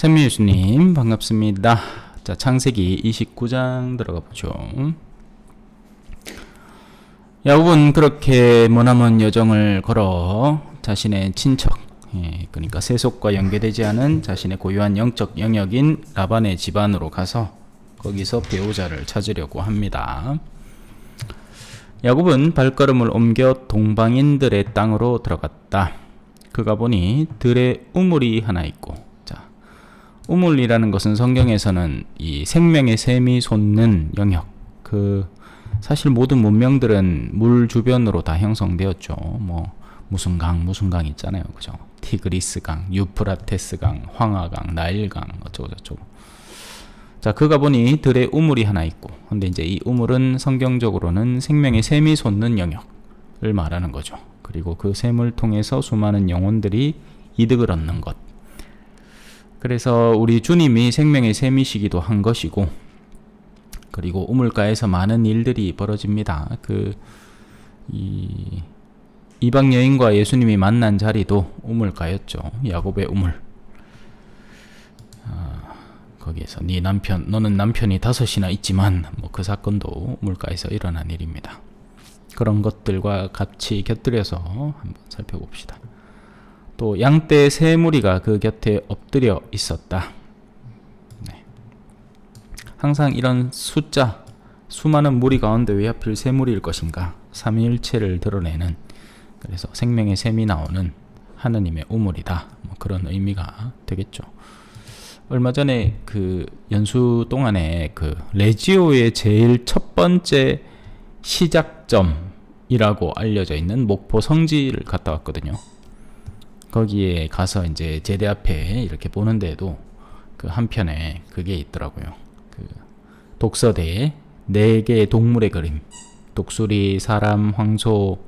찬미 예수님 반갑습니다. 자 창세기 29장 들어가 보죠. 야곱은 그렇게 머나먼 여정을 걸어 자신의 친척, 예, 그러니까 세속과 연계되지 않은 자신의 고유한 영적 영역인 라반의 집안으로 가서 거기서 배우자를 찾으려고 합니다. 야곱은 발걸음을 옮겨 동방인들의 땅으로 들어갔다. 그가 보니 들에 우물이 하나 있고, 자, 우물이라는 것은 성경에서는 이 생명의 샘이 솟는 영역, 그 사실 모든 문명들은 물 주변으로 다 형성되었죠. 뭐 무슨 강, 무슨 강 있잖아요, 그죠? 티그리스 강, 유프라테스 강, 황하강, 나일강 어쩌고 저쩌고. 자, 그가 보니 들에 우물이 하나 있고, 근데 이제 이 우물은 성경적으로는 생명의 샘이 솟는 영역을 말하는 거죠. 그리고 그 샘을 통해서 수많은 영혼들이 이득을 얻는 것. 그래서 우리 주님이 생명의 샘이시기도 한 것이고, 그리고 우물가에서 많은 일들이 벌어집니다. 그, 이, 이방 여인과 예수님이 만난 자리도 우물가였죠. 야곱의 우물. 거기에서 네 남편 너는 남편이 다섯이나 있지만 뭐 그 사건도 물가에서 일어난 일입니다. 그런 것들과 같이 곁들여서 한번 살펴봅시다. 또 양떼 세 무리가 그 곁에 엎드려 있었다. 네. 항상 이런 숫자 수많은 무리 가운데 왜 하필 세 무리일 것인가? 삼위일체를 드러내는 그래서 생명의 셈이 나오는 하느님의 우물이다. 뭐 그런 의미가 되겠죠. 얼마 전에 그 연수 동안에 그 레지오의 제일 첫 번째 시작점이라고 알려져 있는 목포 성지를 갔다 왔거든요. 거기에 가서 이제 제대 앞에 이렇게 보는데도 그 한편에 그게 있더라고요. 그 독서대에 네 개의 동물의 그림. 독수리, 사람, 황소,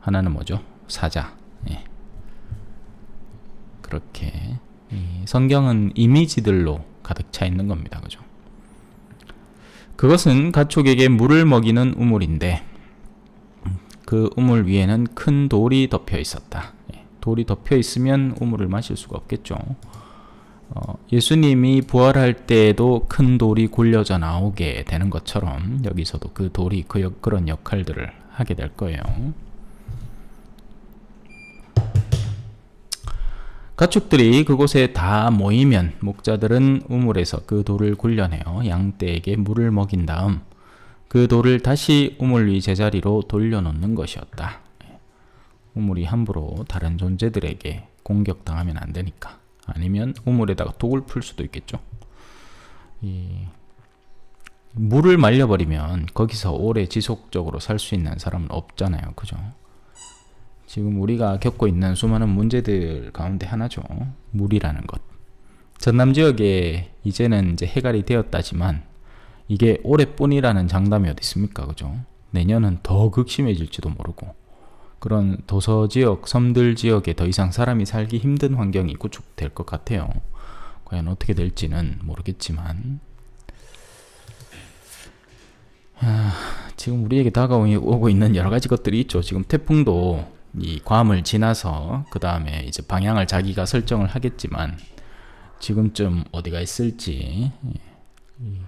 하나는 뭐죠? 사자. 예. 그렇게 성경은 이미지들로 가득 차 있는 겁니다. 그죠? 그것은 가축에게 물을 먹이는 우물인데 그 우물 위에는 큰 돌이 덮여 있었다. 예, 돌이 덮여 있으면 우물을 마실 수가 없겠죠. 어, 예수님이 부활할 때에도 큰 돌이 굴려져 나오게 되는 것처럼 여기서도 그 돌이 그 역, 그런 역할들을 하게 될 거예요. 가축들이 그곳에 다 모이면 목자들은 우물에서 그 돌을 굴려내어 양떼에게 물을 먹인 다음 그 돌을 다시 우물 위 제자리로 돌려놓는 것이었다. 우물이 함부로 다른 존재들에게 공격당하면 안 되니까. 아니면 우물에다가 독을 풀 수도 있겠죠. 물을 말려버리면 거기서 오래 지속적으로 살 수 있는 사람은 없잖아요. 그죠? 지금 우리가 겪고 있는 수많은 문제들 가운데 하나죠. 물이라는 것. 전남 지역에 이제는 이제 해갈이 되었다지만 이게 올해뿐이라는 장담이 어디 있습니까? 그죠? 내년은 더 극심해질지도 모르고 그런 도서 지역, 섬들 지역에 더 이상 사람이 살기 힘든 환경이 구축될 것 같아요. 과연 어떻게 될지는 모르겠지만 아, 지금 우리에게 다가오고 있는 여러 가지 것들이 있죠. 지금 태풍도 이 괌을 지나서 그 다음에 이제 방향을 자기가 설정을 하겠지만 지금쯤 어디가 있을지 예,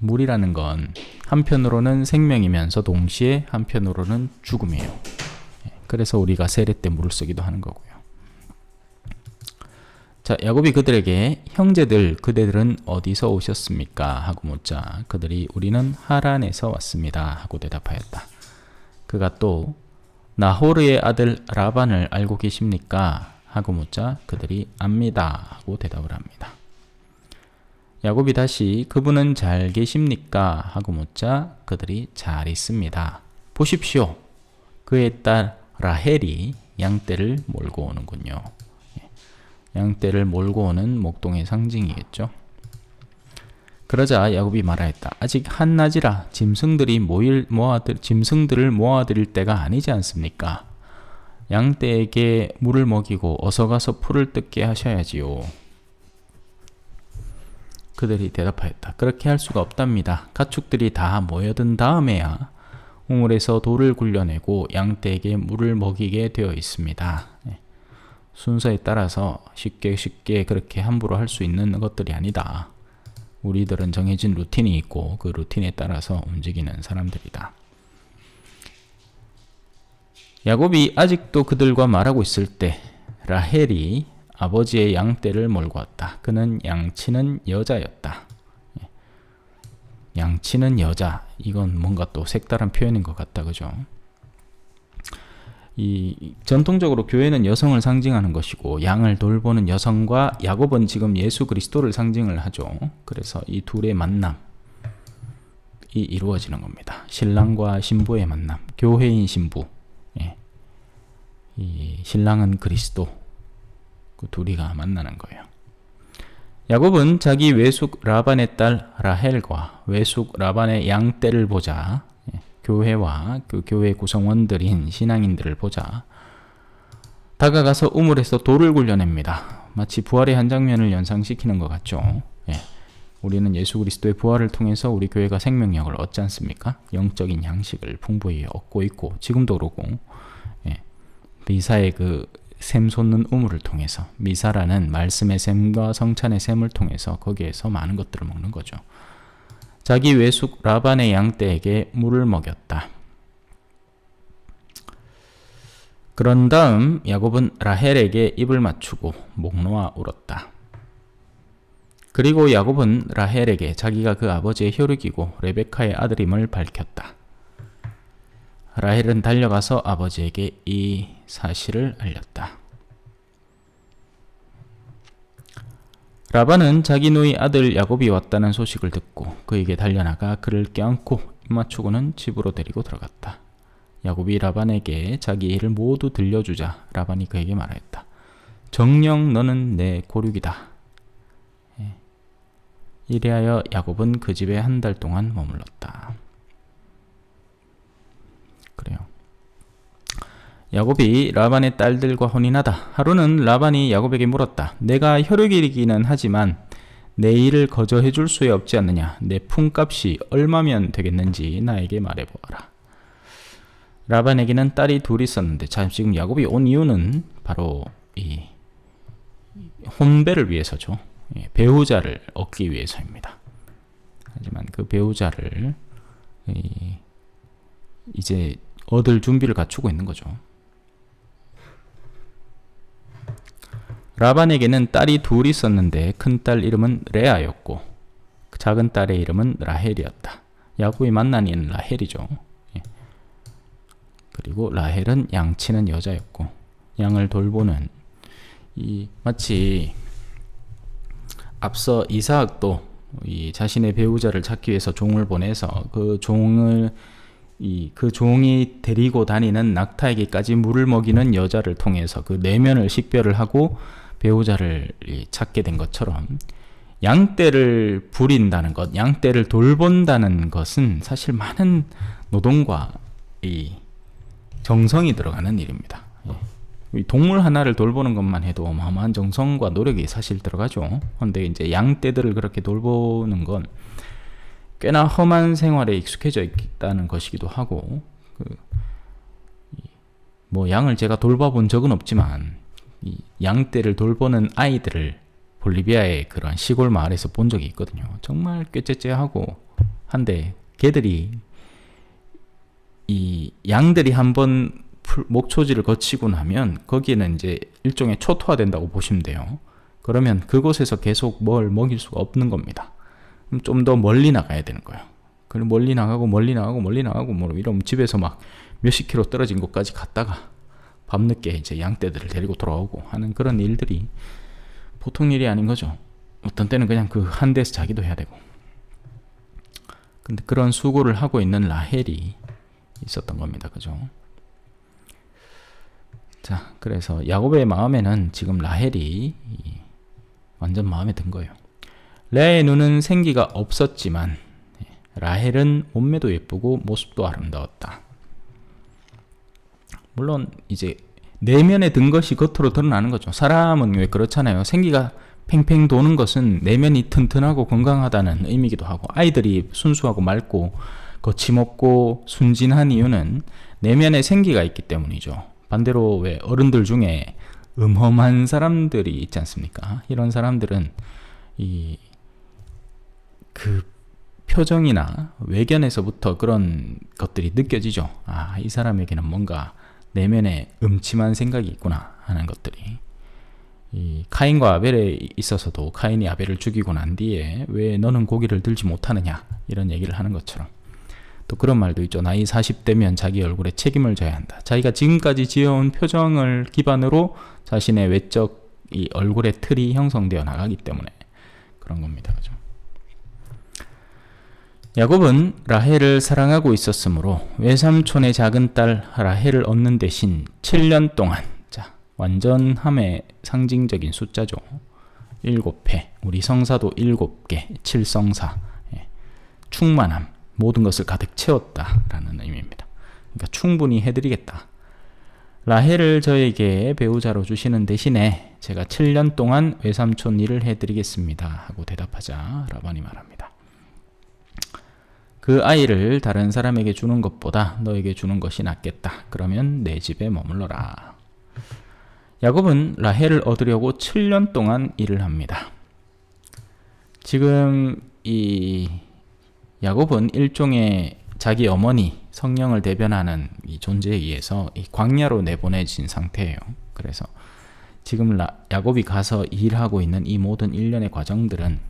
물이라는 건 한편으로는 생명이면서 동시에 한편으로는 죽음이에요. 예, 그래서 우리가 세례 때 물을 쓰기도 하는 거고요. 자, 야곱이 그들에게 형제들 그대들은 어디서 오셨습니까? 하고 묻자 그들이 우리는 하란에서 왔습니다. 하고 대답하였다. 그가 또 나호르의 아들 라반을 알고 계십니까? 하고 묻자 그들이 압니다. 하고 대답을 합니다. 야곱이 다시 그분은 잘 계십니까? 하고 묻자 그들이 잘 있습니다. 보십시오. 그의 딸 라헬이 양떼를 몰고 오는군요. 양떼를 몰고 오는 목동의 상징이겠죠. 그러자 야곱이 말하였다. 아직 한낮이라 짐승들이 모일 모아들 짐승들을 모아들일 때가 아니지 않습니까? 양떼에게 물을 먹이고 어서 가서 풀을 뜯게 하셔야지요. 그들이 대답하였다. 그렇게 할 수가 없답니다. 가축들이 다 모여든 다음에야 우물에서 돌을 굴려내고 양떼에게 물을 먹이게 되어 있습니다. 네. 순서에 따라서 쉽게 쉽게 그렇게 함부로 할 수 있는 것들이 아니다. 우리들은 정해진 루틴이 있고 그 루틴에 따라서 움직이는 사람들이다. 야곱이 아직도 그들과 말하고 있을 때 라헬이 아버지의 양떼를 몰고 왔다. 그는 양치는 여자였다. 예. 양치는 여자. 이건 뭔가 또 색다른 표현인 것 같다. 그죠? 이 전통적으로 교회는 여성을 상징하는 것이고 양을 돌보는 여성과 야곱은 지금 예수 그리스도를 상징을 하죠. 그래서 이 둘의 만남이 이루어지는 겁니다. 신랑과 신부의 만남, 교회인 신부. 예. 이 신랑은 그리스도. 그 둘이가 만나는 거예요. 야곱은 자기 외숙 라반의 딸 라헬과 외숙 라반의 양 떼를 보자 교회와 그 교회 구성원들인 신앙인들을 보자 다가가서 우물에서 돌을 굴려냅니다. 마치 부활의 한 장면을 연상시키는 것 같죠. 예. 우리는 예수 그리스도의 부활을 통해서 우리 교회가 생명력을 얻지 않습니까? 영적인 양식을 풍부히 얻고 있고 지금도 그러고 예. 미사의 그 샘 솟는 우물을 통해서 미사라는 말씀의 샘과 성찬의 샘을 통해서 거기에서 많은 것들을 먹는 거죠. 자기 외숙 라반의 양떼에게 물을 먹였다. 그런 다음 야곱은 라헬에게 입을 맞추고 목 놓아 울었다. 그리고 야곱은 라헬에게 자기가 그 아버지의 혈육이고 레베카의 아들임을 밝혔다. 라헬은 달려가서 아버지에게 이 사실을 알렸다. 라반은 자기 누이 아들 야곱이 왔다는 소식을 듣고 그에게 달려나가 그를 껴안고 입맞추고는 집으로 데리고 들어갔다. 야곱이 라반에게 자기 일을 모두 들려주자 라반이 그에게 말하였다. 정령 너는 내 고륙이다. 예. 이래하여 야곱은 그 집에 한 달 동안 머물렀다. 그래요. 야곱이 라반의 딸들과 혼인하다. 하루는 라반이 야곱에게 물었다. 내가 혈육이기는 하지만 내 일을 거저해 줄 수야 없지 않느냐. 내 품값이 얼마면 되겠는지 나에게 말해 보아라. 라반에게는 딸이 둘 있었는데 자, 지금 야곱이 온 이유는 바로 이 혼배를 위해서죠. 예, 배우자를 얻기 위해서입니다. 하지만 그 배우자를 이제 얻을 준비를 갖추고 있는 거죠. 라반에게는 딸이 둘 있었는데 큰 딸 이름은 레아였고 작은 딸의 이름은 라헬이었다. 야곱이 만난 이는 라헬이죠. 예. 그리고 라헬은 양치는 여자였고 양을 돌보는 이 마치 앞서 이사학도 이 자신의 배우자를 찾기 위해서 종을 보내서 그 종을 이 그 종이 데리고 다니는 낙타에게까지 물을 먹이는 여자를 통해서 그 내면을 식별을 하고 배우자를 찾게 된 것처럼 양떼를 부린다는 것, 양떼를 돌본다는 것은 사실 많은 노동과 이 정성이 들어가는 일입니다. 예. 동물 하나를 돌보는 것만 해도 어마어마한 정성과 노력이 사실 들어가죠. 그런데 이제 양떼들을 그렇게 돌보는 건 꽤나 험한 생활에 익숙해져 있다는 것이기도 하고, 그, 뭐 양을 제가 돌봐본 적은 없지만 이 양떼를 돌보는 아이들을 볼리비아의 그런 시골 마을에서 본 적이 있거든요. 정말 꾀째째하고 한데 개들이 이 양들이 한번 목초지를 거치고 나면 거기에는 이제 일종의 초토화된다고 보시면 돼요. 그러면 그곳에서 계속 뭘 먹일 수가 없는 겁니다. 좀 더 멀리 나가야 되는 거예요. 그럼 멀리 나가고 멀리 나가고 멀리 나가고 뭐 이러면 집에서 막 몇십 킬로 떨어진 곳까지 갔다가 밤늦게 이제 양떼들을 데리고 돌아오고 하는 그런 일들이 보통 일이 아닌 거죠. 어떤 때는 그냥 그한 대에서 자기도 해야 되고. 근데 그런 수고를 하고 있는 라헬이 있었던 겁니다. 그죠? 자, 그래서 야곱의 마음에는 지금 라헬이 완전 마음에 든 거예요. 레아의 눈은 생기가 없었지만 라헬은 몸매도 예쁘고 모습도 아름다웠다. 물론 이제 내면에 든 것이 겉으로 드러나는 거죠. 사람은 왜 그렇잖아요. 생기가 팽팽 도는 것은 내면이 튼튼하고 건강하다는 의미기도 하고 아이들이 순수하고 맑고 거침없고 순진한 이유는 내면에 생기가 있기 때문이죠. 반대로 왜 어른들 중에 음험한 사람들이 있지 않습니까? 이런 사람들은 이 그 표정이나 외견에서부터 그런 것들이 느껴지죠. 아, 이 사람에게는 뭔가 내면에 음침한 생각이 있구나 하는 것들이 이 카인과 아벨에 있어서도 카인이 아벨을 죽이고 난 뒤에 왜 너는 고기를 들지 못하느냐 이런 얘기를 하는 것처럼 또 그런 말도 있죠. 나이 40대면 자기 얼굴에 책임을 져야 한다. 자기가 지금까지 지어온 표정을 기반으로 자신의 외적 이 얼굴의 틀이 형성되어 나가기 때문에 그런 겁니다. 그죠? 야곱은 라헬을 사랑하고 있었으므로 외삼촌의 작은 딸 라헬을 얻는 대신 7년 동안 자 완전함의 상징적인 숫자죠. 7회 우리 성사도 7개 7성사 예. 충만함 모든 것을 가득 채웠다라는 의미입니다. 그러니까 충분히 해드리겠다. 라헬을 저에게 배우자로 주시는 대신에 제가 7년 동안 외삼촌 일을 해드리겠습니다 하고 대답하자 라반이 말합니다. 그 아이를 다른 사람에게 주는 것보다 너에게 주는 것이 낫겠다. 그러면 내 집에 머물러라. 야곱은 라헬을 얻으려고 7년 동안 일을 합니다. 지금 이 야곱은 일종의 자기 어머니 성령을 대변하는 이 존재에 의해서 이 광야로 내보내진 상태예요. 그래서 지금 라, 야곱이 가서 일하고 있는 이 모든 일련의 과정들은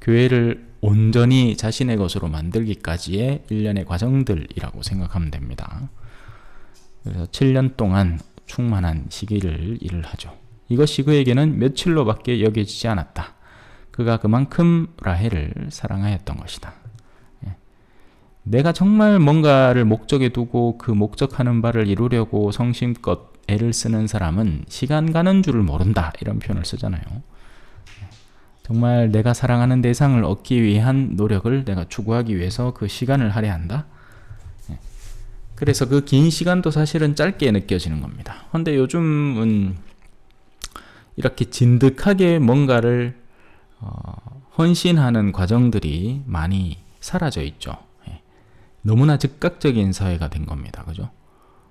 교회를 온전히 자신의 것으로 만들기까지의 일련의 과정들이라고 생각하면 됩니다. 그래서 7년 동안 충만한 시기를 일을 하죠. 이것이 그에게는 며칠로밖에 여겨지지 않았다. 그가 그만큼 라헬을 사랑하였던 것이다. 예. 내가 정말 뭔가를 목적에 두고 그 목적하는 바를 이루려고 성심껏 애를 쓰는 사람은 시간 가는 줄을 모른다. 이런 표현을 쓰잖아요. 정말 내가 사랑하는 대상을 얻기 위한 노력을 내가 추구하기 위해서 그 시간을 할애한다. 예. 그래서 그 긴 시간도 사실은 짧게 느껴지는 겁니다. 근데 요즘은 이렇게 진득하게 뭔가를 어, 헌신하는 과정들이 많이 사라져 있죠. 예. 너무나 즉각적인 사회가 된 겁니다. 그죠?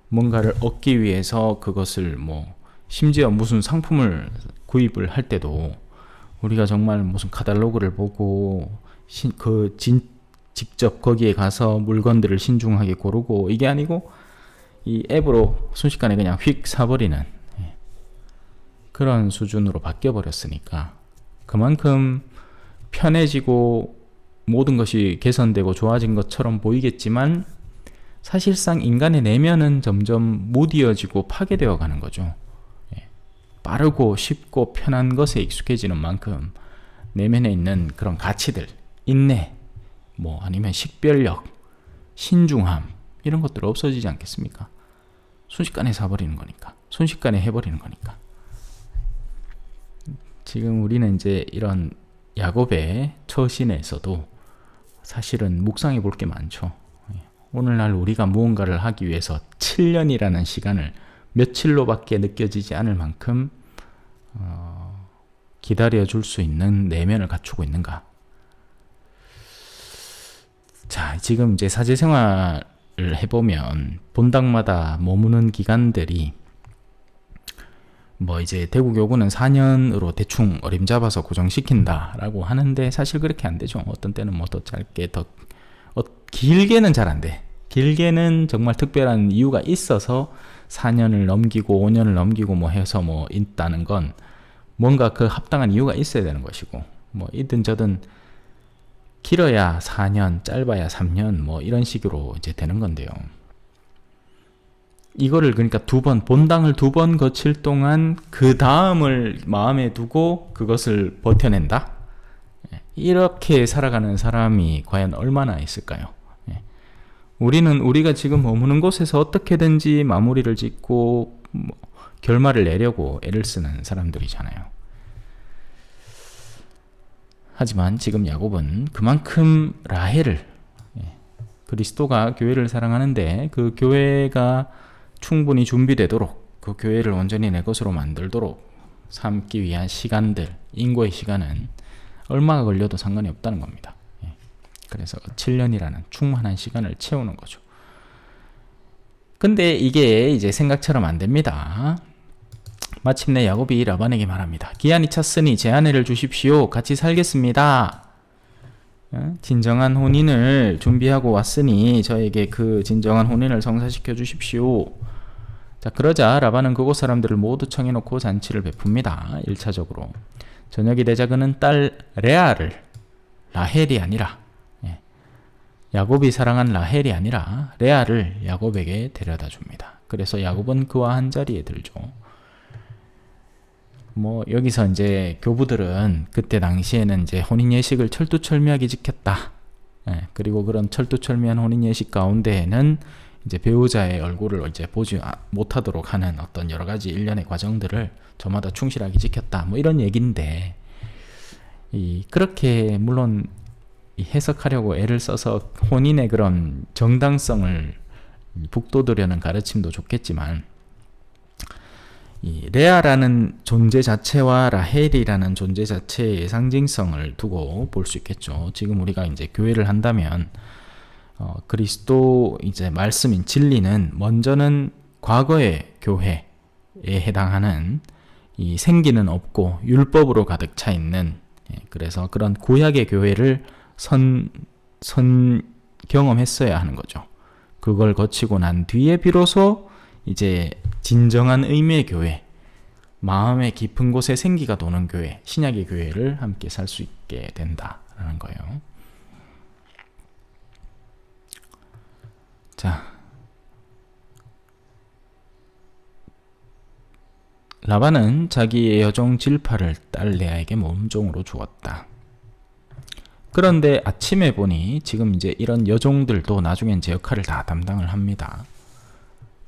뭔가를 얻기 위해서 그것을 뭐 심지어 무슨 상품을 구입을 할 때도 우리가 정말 무슨 카탈로그를 보고 신, 그 진, 직접 거기에 가서 물건들을 신중하게 고르고 이게 아니고 이 앱으로 순식간에 그냥 휙 사버리는 예. 그런 수준으로 바뀌어 버렸으니까 그만큼 편해지고 모든 것이 개선되고 좋아진 것처럼 보이겠지만 사실상 인간의 내면은 점점 무디어지고 파괴되어 가는 거죠. 빠르고 쉽고 편한 것에 익숙해지는 만큼 내면에 있는 그런 가치들, 인내, 뭐 아니면 식별력, 신중함 이런 것들 없어지지 않겠습니까? 순식간에 사버리는 거니까, 순식간에 해버리는 거니까. 지금 우리는 이제 이런 야곱의 처신에서도 사실은 묵상해 볼 게 많죠. 오늘날 우리가 무언가를 하기 위해서 7년이라는 시간을 며칠로밖에 느껴지지 않을 만큼 어, 기다려 줄 수 있는 내면을 갖추고 있는가? 자, 지금 이제 사제 생활을 해보면 본당마다 머무는 기간들이 뭐 이제 대구 교구는 4년으로 대충 어림 잡아서 고정시킨다라고 하는데 사실 그렇게 안 되죠. 어떤 때는 뭐 더 짧게 더 어, 길게는 잘 안 돼. 길게는 정말 특별한 이유가 있어서 4년을 넘기고 5년을 넘기고 뭐 해서 뭐 있다는 건 뭔가 그 합당한 이유가 있어야 되는 것이고 뭐 이든 저든 길어야 4년, 짧아야 3년 뭐 이런 식으로 이제 되는 건데요. 이거를 그러니까 두 번, 본당을 두 번 거칠 동안 그 다음을 마음에 두고 그것을 버텨낸다? 예, 이렇게 살아가는 사람이 과연 얼마나 있을까요? 우리는 우리가 지금 머무는 곳에서 어떻게든지 마무리를 짓고 뭐 결말을 내려고 애를 쓰는 사람들이잖아요. 하지만 지금 야곱은 그만큼 라헬을 예, 그리스도가 교회를 사랑하는데 그 교회가 충분히 준비되도록 그 교회를 온전히 내 것으로 만들도록 삼기 위한 시간들, 인고의 시간은 얼마가 걸려도 상관이 없다는 겁니다. 그래서 7년이라는 충만한 시간을 채우는 거죠. 근데 이게 이제 생각처럼 안 됩니다. 마침내 야곱이 라반에게 말합니다. 기한이 찼으니 제 아내를 주십시오. 같이 살겠습니다. 어? 진정한 혼인을 준비하고 왔으니 저에게 그 진정한 혼인을 성사시켜 주십시오. 자, 그러자 라반은 그곳 사람들을 모두 청해놓고 잔치를 베풉니다. 1차적으로. 저녁이 되자 그는 딸 레아를 라헬이 아니라 예, 야곱이 사랑한 라헬이 아니라 레아를 야곱에게 데려다 줍니다. 그래서 야곱은 그와 한 자리에 들죠. 뭐 여기서 이제 교부들은 그때 당시에는 이제 혼인 예식을 철두철미하게 지켰다. 예, 그리고 그런 철두철미한 혼인 예식 가운데에는 이제 배우자의 얼굴을 이제 보지 아- 못하도록 하는 어떤 여러 가지 일련의 과정들을 저마다 충실하게 지켰다. 뭐 이런 얘기인데 이 그렇게 물론 이 해석하려고 애를 써서 혼인의 그런 정당성을 북돋으려는 가르침도 좋겠지만 이 레아라는 존재 자체와 라헬이라는 존재 자체의 상징성을 두고 볼 수 있겠죠. 지금 우리가 이제 교회를 한다면 어, 그리스도 이제 말씀인 진리는 먼저는 과거의 교회에 해당하는 이 생기는 없고 율법으로 가득 차 있는 예, 그래서 그런 구약의 교회를 선, 선 경험했어야 하는 거죠. 그걸 거치고 난 뒤에 비로소 이제 진정한 의미의 교회, 마음의 깊은 곳에 생기가 도는 교회, 신약의 교회를 함께 살 수 있게 된다라는 거예요. 자, 라반은 자기의 여종 질파를 딸 레아에게 몸종으로 주었다. 그런데 아침에 보니 지금 이제 이런 여종들도 나중엔 제 역할을 다 담당을 합니다.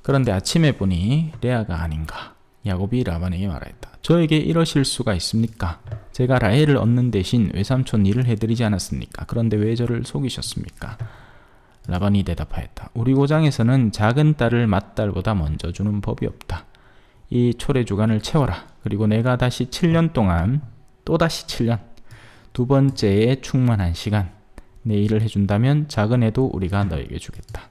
그런데 아침에 보니 레아가 아닌가. 야곱이 라반에게 말하였다. 저에게 이러실 수가 있습니까? 제가 라헬을 얻는 대신 외삼촌 일을 해드리지 않았습니까? 그런데 왜 저를 속이셨습니까? 라반이 대답하였다. 우리 고장에서는 작은 딸을 맏딸보다 먼저 주는 법이 없다. 이 초래 주간을 채워라. 그리고 내가 다시 7년 동안 또다시 7년 두 번째에 충만한 시간 내 일을 해준다면 작은 애도 우리가 너에게 주겠다.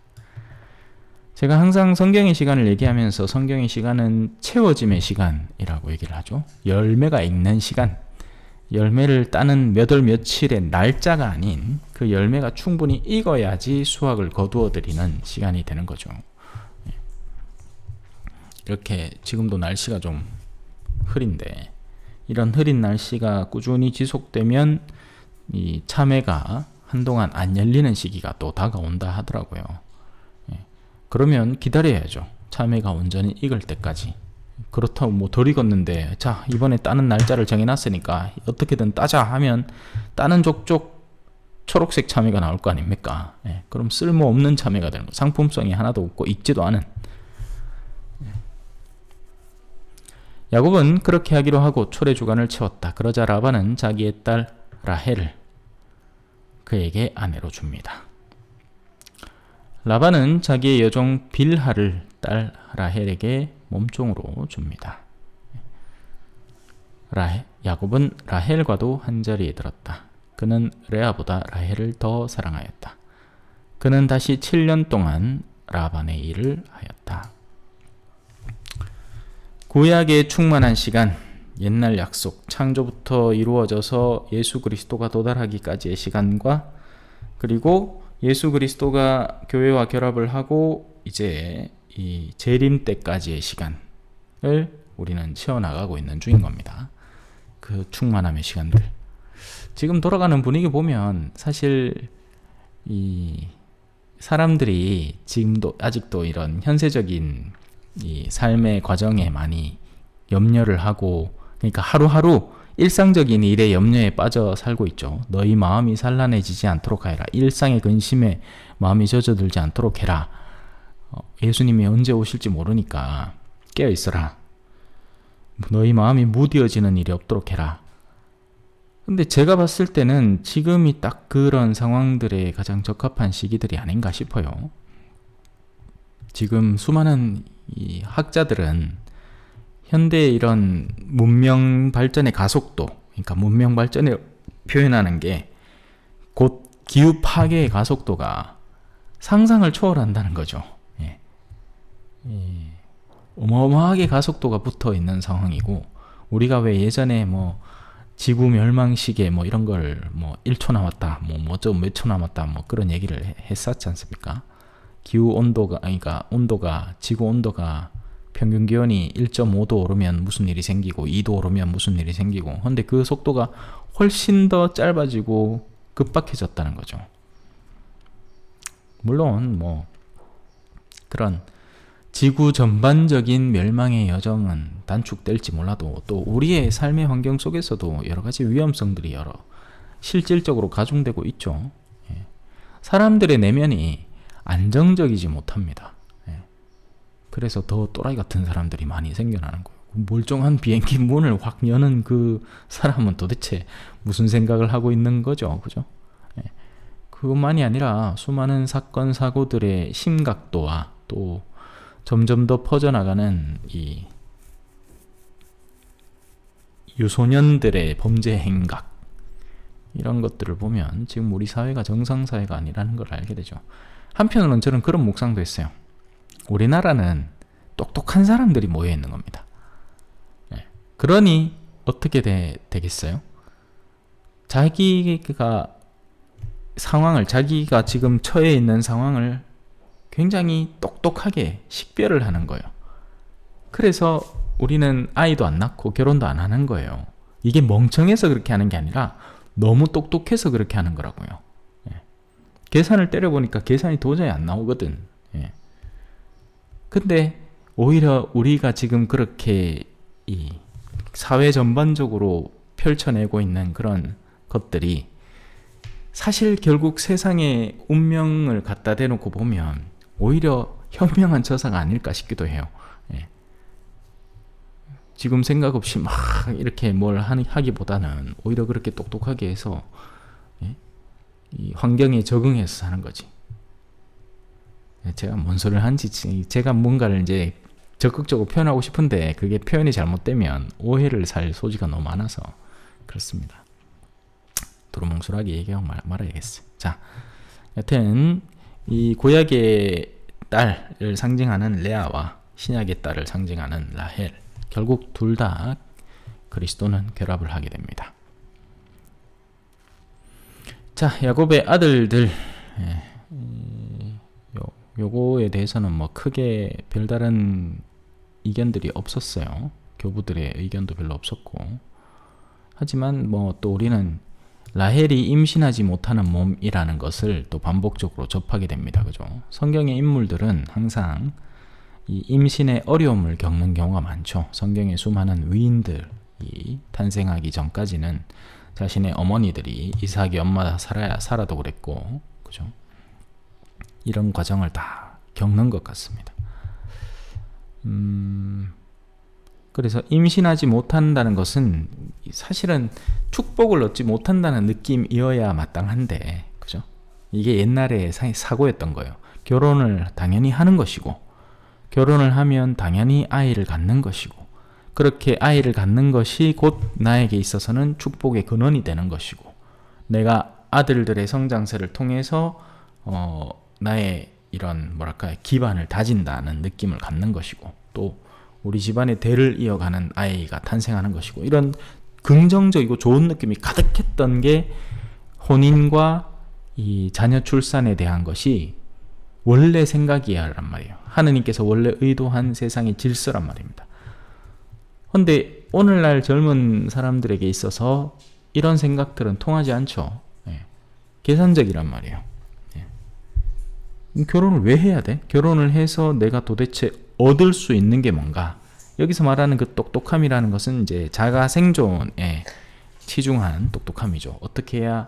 제가 항상 성경의 시간을 얘기하면서 성경의 시간은 채워짐의 시간이라고 얘기를 하죠. 열매가 익는 시간. 열매를 따는 몇 월 며칠의 날짜가 아닌 그 열매가 충분히 익어야지 수확을 거두어 드리는 시간이 되는 거죠. 예. 이렇게 지금도 날씨가 좀 흐린데 이런 흐린 날씨가 꾸준히 지속되면 이 참외가 한동안 안 열리는 시기가 또 다가온다 하더라고요. 예. 그러면 기다려야죠. 참외가 온전히 익을 때까지. 그렇다고 뭐 덜 익었는데 자 이번에 따는 날짜를 정해놨으니까 어떻게든 따자 하면 따는 족족 초록색 참외가 나올 거 아닙니까? 예. 그럼 쓸모없는 참외가 되는 거. 상품성이 하나도 없고 익지도 않은. 야곱은 그렇게 하기로 하고 초래 주간을 채웠다. 그러자 라반은 자기의 딸 라헬을 그에게 아내로 줍니다. 라반은 자기의 여종 빌하를 딸 라헬에게 몸종으로 줍니다. 라헬, 야곱은 라헬과도 한 자리에 들었다. 그는 레아보다 라헬을 더 사랑하였다. 그는 다시 7년 동안 라반의 일을 하였다. 구약의 충만한 시간, 옛날 약속, 창조부터 이루어져서 예수 그리스도가 도달하기까지의 시간과 그리고 예수 그리스도가 교회와 결합을 하고 이제 이 재림 때까지의 시간을 우리는 채워나가고 있는 중인 겁니다. 그 충만함의 시간들. 지금 돌아가는 분위기 보면 사실 이 사람들이 지금도 아직도 이런 현세적인 이 삶의 과정에 많이 염려를 하고 그러니까 하루하루 일상적인 일에 염려에 빠져 살고 있죠. 너희 마음이 산란해지지 않도록 하라. 일상의 근심에 마음이 젖어들지 않도록 해라. 어, 예수님이 언제 오실지 모르니까 깨어 있어라. 너희 마음이 무디어지는 일이 없도록 해라. 근데 제가 봤을 때는 지금이 딱 그런 상황들에 가장 적합한 시기들이 아닌가 싶어요. 지금 수많은 이 학자들은 현대의 이런 문명 발전의 가속도, 그러니까 문명 발전을 표현하는 게 곧 기후 파괴의 가속도가 상상을 초월한다는 거죠. 예. 예. 어마어마하게 가속도가 붙어 있는 상황이고 우리가 왜 예전에 뭐 지구 멸망 시계 뭐 이런 걸 뭐 1초 남았다 뭐 뭐좀 몇 초 남았다 뭐 그런 얘기를 해- 했었지 않습니까? 기후 온도가 그러니까 온도가 지구 온도가 평균 기온이 1.5도 오르면 무슨 일이 생기고 2도 오르면 무슨 일이 생기고 근데 그 속도가 훨씬 더 짧아지고 급박해졌다는 거죠. 물론 뭐 그런 지구 전반적인 멸망의 여정은 단축될지 몰라도 또 우리의 삶의 환경 속에서도 여러 가지 위험성들이 여러 실질적으로 가중되고 있죠. 예. 사람들의 내면이 안정적이지 못합니다. 예. 그래서 더 또라이 같은 사람들이 많이 생겨나는 거예요. 멀쩡한 비행기 문을 확 여는 그 사람은 도대체 무슨 생각을 하고 있는 거죠, 그죠? 예. 그것만이 아니라 수많은 사건 사고들의 심각도와 또 점점 더 퍼져나가는 이 유소년들의 범죄 행각 이런 것들을 보면 지금 우리 사회가 정상 사회가 아니라는 걸 알게 되죠. 한편으로는 저는 그런 묵상도 했어요. 우리나라는 똑똑한 사람들이 모여 있는 겁니다. 예. 그러니 어떻게 되, 되겠어요? 자기가 상황을 자기가 지금 처해 있는 상황을 굉장히 똑똑하게 식별을 하는 거예요. 그래서 우리는 아이도 안 낳고 결혼도 안 하는 거예요. 이게 멍청해서 그렇게 하는 게 아니라 너무 똑똑해서 그렇게 하는 거라고요. 예. 계산을 때려보니까 계산이 도저히 안 나오거든. 예. 근데 오히려 우리가 지금 그렇게 이 사회 전반적으로 펼쳐내고 있는 그런 것들이 사실 결국 세상의 운명을 갖다 대놓고 보면 오히려 현명한 처사가 아닐까 싶기도 해요. 예. 지금 생각 없이 막 이렇게 뭘 하기보다는 오히려 그렇게 똑똑하게 해서 예? 이 환경에 적응해서 사는 거지. 예, 제가 뭔 소리를 한지 제가 뭔가를 이제 적극적으로 표현하고 싶은데 그게 표현이 잘못되면 오해를 살 소지가 너무 많아서 그렇습니다. 두루뭉술하게 얘기하고 말, 말아야겠어요. 자, 여튼 이 고약의 딸을 상징하는 레아와 신약의 딸을 상징하는 라헬 결국 둘 다 그리스도는 결합을 하게 됩니다. 자, 야곱의 아들들 예, 이, 요, 요거에 대해서는 뭐 크게 별다른 이견들이 없었어요. 교부들의 의견도 별로 없었고 하지만 뭐 또 우리는 라헬이 임신하지 못하는 몸이라는 것을 또 반복적으로 접하게 됩니다. 그죠? 성경의 인물들은 항상 이 임신의 어려움을 겪는 경우가 많죠. 성경의 수많은 위인들이 탄생하기 전까지는 자신의 어머니들이 이삭이 엄마 살아야 살아도 그랬고, 그죠? 이런 과정을 다 겪는 것 같습니다. 음, 그래서 임신하지 못한다는 것은 사실은 축복을 얻지 못한다는 느낌이어야 마땅한데, 그죠? 이게 옛날에 사고였던 거예요. 결혼을 당연히 하는 것이고, 결혼을 하면 당연히 아이를 갖는 것이고, 그렇게 아이를 갖는 것이 곧 나에게 있어서는 축복의 근원이 되는 것이고, 내가 아들들의 성장세를 통해서, 어, 나의 이런, 뭐랄까, 기반을 다진다는 느낌을 갖는 것이고, 또, 우리 집안의 대를 이어가는 아이가 탄생하는 것이고 이런 긍정적이고 좋은 느낌이 가득했던 게 혼인과 이 자녀 출산에 대한 것이 원래 생각이야란 말이에요. 하느님께서 원래 의도한 세상의 질서란 말입니다. 근데 오늘날 젊은 사람들에게 있어서 이런 생각들은 통하지 않죠. 예. 계산적이란 말이에요. 예. 결혼을 왜 해야 돼? 결혼을 해서 내가 도대체 얻을 수 있는 게 뭔가? 여기서 말하는 그 똑똑함이라는 것은 이제 자가 생존에 치중한 똑똑함이죠. 어떻게 해야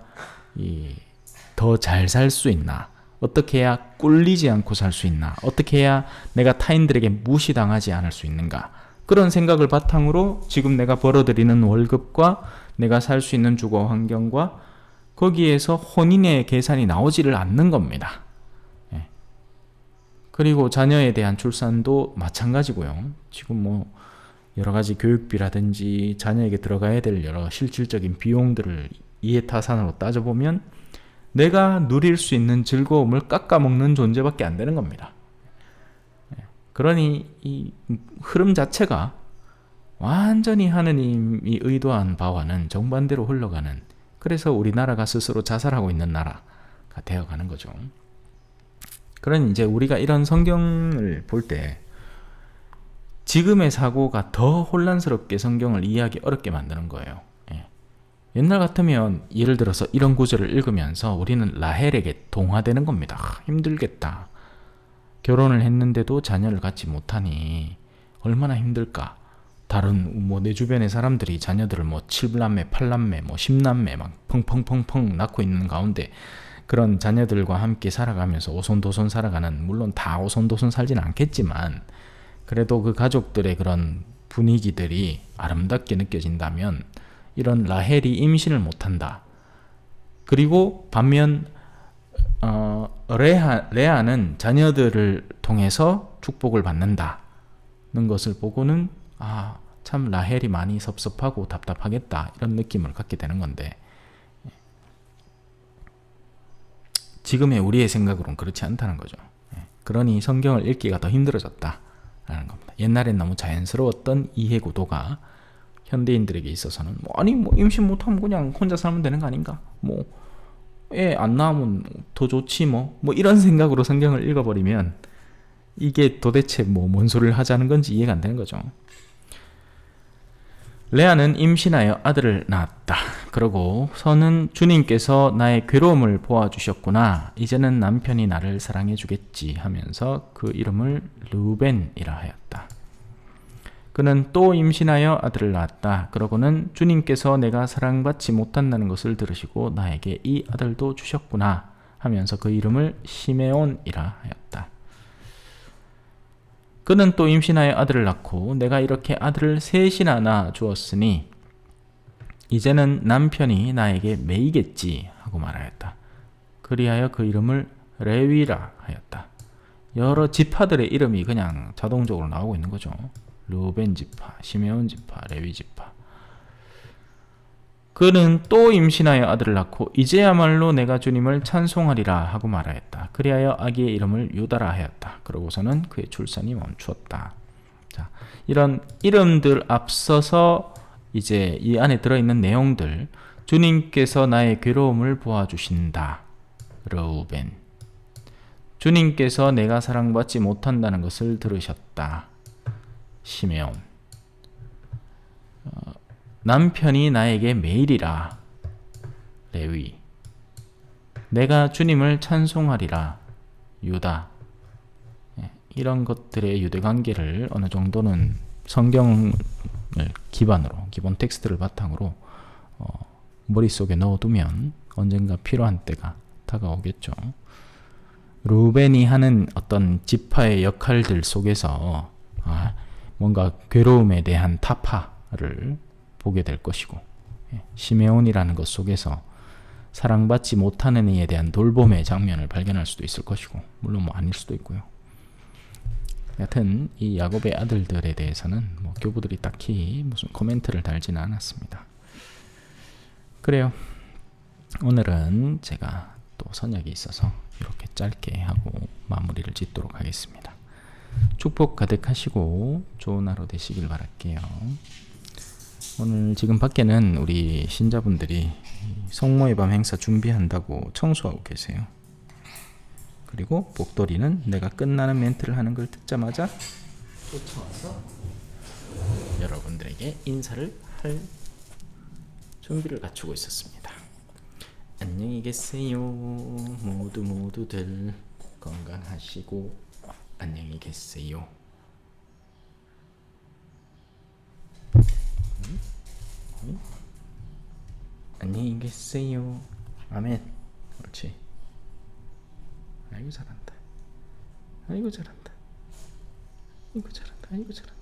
더 잘 살 수 있나? 어떻게 해야 꿀리지 않고 살 수 있나? 어떻게 해야 내가 타인들에게 무시당하지 않을 수 있는가? 그런 생각을 바탕으로 지금 내가 벌어들이는 월급과 내가 살 수 있는 주거 환경과 거기에서 혼인의 계산이 나오지를 않는 겁니다. 그리고 자녀에 대한 출산도 마찬가지고요. 지금 뭐 여러 가지 교육비라든지 자녀에게 들어가야 될 여러 실질적인 비용들을 이해타산으로 따져보면 내가 누릴 수 있는 즐거움을 깎아먹는 존재밖에 안 되는 겁니다. 그러니 이 흐름 자체가 완전히 하느님이 의도한 바와는 정반대로 흘러가는 그래서 우리나라가 스스로 자살하고 있는 나라가 되어가는 거죠. 그러니 이제 우리가 이런 성경을 볼 때 지금의 사고가 더 혼란스럽게 성경을 이해하기 어렵게 만드는 거예요. 예. 옛날 같으면 예를 들어서 이런 구절을 읽으면서 우리는 라헬에게 동화되는 겁니다. 아, 힘들겠다. 결혼을 했는데도 자녀를 갖지 못하니 얼마나 힘들까. 다른 뭐 내 주변의 사람들이 자녀들을 뭐 7남매, 8남매, 뭐 10남매 막 펑펑펑펑 낳고 있는 가운데 그런 자녀들과 함께 살아가면서 오손도손 살아가는 물론 다 오손도손 살지는 않겠지만 그래도 그 가족들의 그런 분위기들이 아름답게 느껴진다면 이런 라헬이 임신을 못한다. 그리고 반면 어, 레아, 레아는 자녀들을 통해서 축복을 받는다는 것을 보고는 아, 참 라헬이 많이 섭섭하고 답답하겠다 이런 느낌을 갖게 되는 건데 지금의 우리의 생각으로는 그렇지 않다는 거죠. 예. 그러니 성경을 읽기가 더 힘들어졌다라는 겁니다. 옛날엔 너무 자연스러웠던 이해 구도가 현대인들에게 있어서는 뭐 아니 뭐 임신 못하면 그냥 혼자 살면 되는 거 아닌가? 뭐 애안 낳으면 더 좋지 뭐 뭐 이런 생각으로 성경을 읽어버리면 이게 도대체 뭐 뭔 소리를 하자는 건지 이해가 안 되는 거죠. 레아는 임신하여 아들을 낳았다. 그러고 선은 주님께서 나의 괴로움을 보아주셨구나. 이제는 남편이 나를 사랑해 주겠지 하면서 그 이름을 루벤이라 하였다. 그는 또 임신하여 아들을 낳았다. 그러고는 주님께서 내가 사랑받지 못한다는 것을 들으시고 나에게 이 아들도 주셨구나 하면서 그 이름을 시메온이라 하였다. 그는 또 임신하여 아들을 낳고 내가 이렇게 아들을 셋이나 낳아 주었으니 이제는 남편이 나에게 매이겠지 하고 말하였다. 그리하여 그 이름을 레위라 하였다. 여러 지파들의 이름이 그냥 자동적으로 나오고 있는 거죠. 루벤 지파, 시메온 지파, 레위 지파. 그는 또 임신하여 아들을 낳고 이제야말로 내가 주님을 찬송하리라 하고 말하였다. 그리하여 아기의 이름을 유다라 하였다. 그러고서는 그의 출산이 멈추었다. 자, 이런 이름들 앞서서 이제 이 안에 들어있는 내용들 주님께서 나의 괴로움을 보아주신다. 러우벤 주님께서 내가 사랑받지 못한다는 것을 들으셨다. 시메온 어, 남편이 나에게 매일이라 레위. 내가 주님을 찬송하리라 유다. 예, 이런 것들의 유대 관계를 어느 정도는 성경을 기반으로 기본 텍스트를 바탕으로 어, 머릿속에 넣어두면 언젠가 필요한 때가 다가오겠죠. 루벤이 하는 어떤 지파의 역할들 속에서 아, 뭔가 괴로움에 대한 타파를 보게 될 것이고 예, 시메온이라는 것 속에서 사랑받지 못하는 이에 대한 돌봄의 장면을 발견할 수도 있을 것이고 물론 뭐 아닐 수도 있고요. 여튼 이 야곱의 아들들에 대해서는 뭐 교부들이 딱히 무슨 코멘트를 달지는 않았습니다. 그래요. 오늘은 제가 또 선약이 있어서 이렇게 짧게 하고 마무리를 짓도록 하겠습니다. 축복 가득하시고 좋은 하루 되시길 바랄게요. 오늘 지금 밖에는 우리 신자분들이 성모의 밤 행사 준비한다고 청소하고 계세요. 그리고 복돌이는 내가 끝나는 멘트를 하는 걸 듣자마자 쫓아와서 여러분들에게 인사를 할 준비를 갖추고 있었습니다. 안녕히 계세요. 모두 모두들 건강하시고 안녕히 계세요. 음? 음? 안녕히 계세요. 아멘. 옳지. 아이고 잘한다. 아이고 잘한다. 아이고 잘한다. 아이고 잘한다.